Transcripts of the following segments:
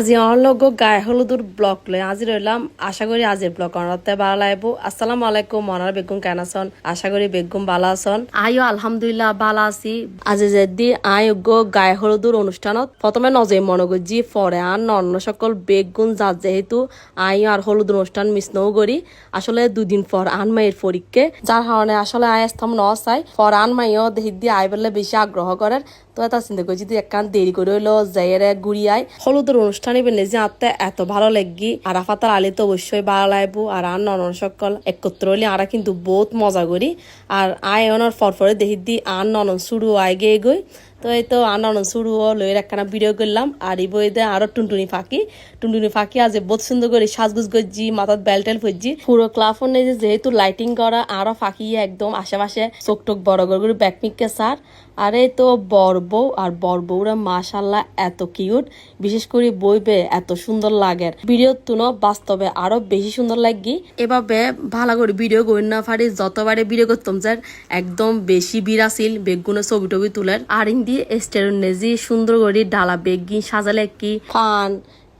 আজি আমার লগ গায়ে হলুদুর ব্লক লই আজি রইলাম আশা করি আজির ব্লক অনতে ভালো লাগবো। আসসালামু আলাইকুম মনার বেগুম কেন আছন? আশা করি বেগুম ভালো আছন। আইও আলহামদুলিল্লাহ ভালো আছি। আজি যেদি আই গো গায়ে হলুদুর অনুষ্ঠানত প্রথমে নজে মনে করছি পরে আর অন্য সকল বেগুন যার যেহেতু আই আর হলুদ অনুষ্ঠান মিস নও করি। আসলে দুদিন পর আন মাইয়ের পরীক্ষে। যার কারণে আসলে আই স্তম ন চাই। পর আন মাইও দেখি দিয়ে আই বললে বেশি আগ্রহ করেন তো এটা চিন্তা করছি যদি একখান দেরি করে হইল যাইয়ের গুড়িয়ায় হলুদের অনুষ্ঠানে বেনে যে আত্মা এত ভালো লাগি। আর আফাতার আলি তো অবশ্যই ভালো লাগবো। আর আর নন সকল একত্র হলে আরা কিন্তু বহুত মজা করি। আর আয় অনার ফরফরে দেখি দি আর ননন শুরু আয় গে গই। তো এই তো আনন্দ শুরু হলো, এর একখানা ভিডিও করলাম, আর এই বইতে আরও টুনটুনি ফাঁকি। টুনটুনি ফাঁকি আজ বহুত সুন্দর করে সাজগুজ করছি মাথার বেল টেল ফজ্জি পুরো ক্লাফন নেই যে যেহেতু লাইটিং করা, আরও ফাঁকি একদম আশেপাশে চোখ টোক বড় বড় করে ব্যাকমিককে সার। আর এই তো বর বউ, আর বর বউরা মাশাল্লাহ এত কিউট বিশেষ করে বইবে এত সুন্দর লাগে। ভিডিও তুনো বাস্তবে আরও বেশি সুন্দর লাগি। এভাবে ভালো করে ভিডিও করি না পারি, যতবারে ভিডিও করতাম যে একদম বেশি বিরাছিল বেগুনের ছবি টবি তুলের। আর ইন্দি স্টেরনেজি সুন্দর করে ডালা বেগি সাজালে কি পান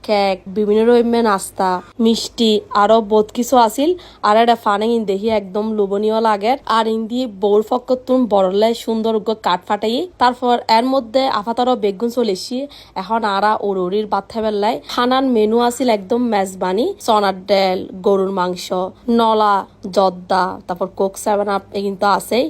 কেক, বিভিন্ন রকমের নাস্তা, মিষ্টি, আরও বহুত কিছু আছিল। আর এটা ফানে ইন দেখি একদম লোভনীয় লাগে। আর ইন্দি বউর ফকতুন বড়লে সুন্দর কাঠ ফাটাই। তারপর এর মধ্যে আফাতারও বেগুন চলেছি এখন আরা ওরুরির বাথা বেলায় খানার মেনু আছিল একদম মেজবানি। চনার ডাল, গরুর মাংস, নলা, জর্দা, তারপর কোক সেভেন আপ কিন্তু আছেই।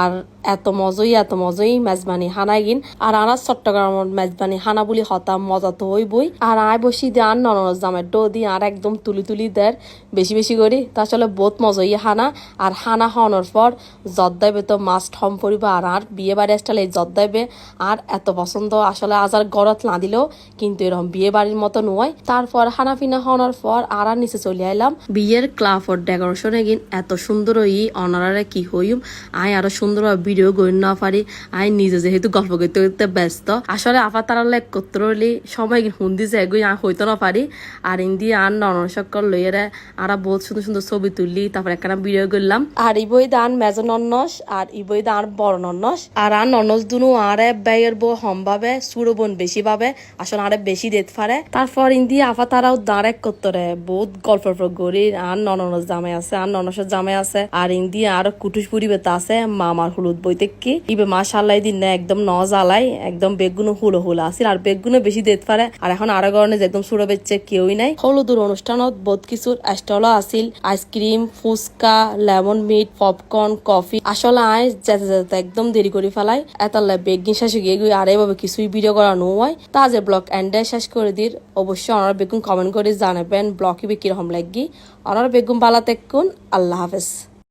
আর এত মজই এত মজই মেজবানি হানা গিন। আর আনা চট্টগ্রামের মেজবানি হানা বুলি হতা মজা তো হইবই। আর আয় বসি দিয়ে আর ননর জামের ডো দিয়ে আর একদম তুলি তুলি দের বেশি বেশি করি তা আসলে বহুত মজই হানা। আর হানা হওয়ানোর পর জর্দাইবে তো মাস্ট হম পড়িব আর আর বিয়ে বাড়ি আসলে এই জর্দাইবে আর এত পছন্দ আসলে আজার গরত না দিলেও কিন্তু এরকম বিয়ে বাড়ির মতো নয় তারপর হানা ফিনা হওয়ানোর পর আর আর নিচে চলে আইলাম। বিয়ের ক্লাফর ডেকোরেশনে গিন এত সুন্দর ই অনারারে কি হইম আয় আরও সুন্দর ভিডিও গড়ি না পারি, আই নিজে যেহেতু গল্প করতে করতে ব্যস্ত। আসলে আফা তারা লেখ করতে রইলি সময় হুন্দি যে এগুই আ হইতে না পারি। আর ইন্দি আর নন সকল লইয়েরে আরা বহুত সুন্দর সুন্দর ছবি তুললি তারপর একখানা ভিডিও করলাম আর ইবই দান মেজ নন্নস, আর ইবই দান বড় নন্নস। আর আর নন্নস দুনু আরে ব্যয়ের বউ হমভাবে সুরো বোন বেশি ভাবে, আসলে আরে বেশি দেত পারে তারপর ইন্দি আফা তারাও দাঁড়েক করতে রে বহুত গল্প গড়ি, আর ননস জামে আছে, আর ননসের জামাই আছে। আর ইন্দি আর কুটুস পরিবেতা আছে, মামার হলুদ বইতে কি ইবে মাশাল্লাহ দিন না একদম ন জ্বালাই একদম বেগুনো হুলো হুলো আছিল। আর বেগুনো বেশি দেত পারে। আর এখন আরও যে একদম সুরো বেচছে কেউই নাই। হলুদুর অনুষ্ঠানত বহুত কিছুর স্টলও আছিল। Ice cream, fuchka, lemon meet, popcorn, coffee. আসলে আই যেতে যেতে একদম দেরি করে ফেলাই। এতাল্লা বেগিন শেষ গিয়ে গিয়ে আর এভাবে কিছুই ভিডিও করা নো হয়। তা যে ব্লগ এন্ডে শেষ করে দির। অবশ্যই ওনারা বেগুন কমেন্ট করে জানাবেন ব্লগে কীরকম লাগি। ওনারা বেগুন বালা তেকুন আল্লাহ হাফেজ।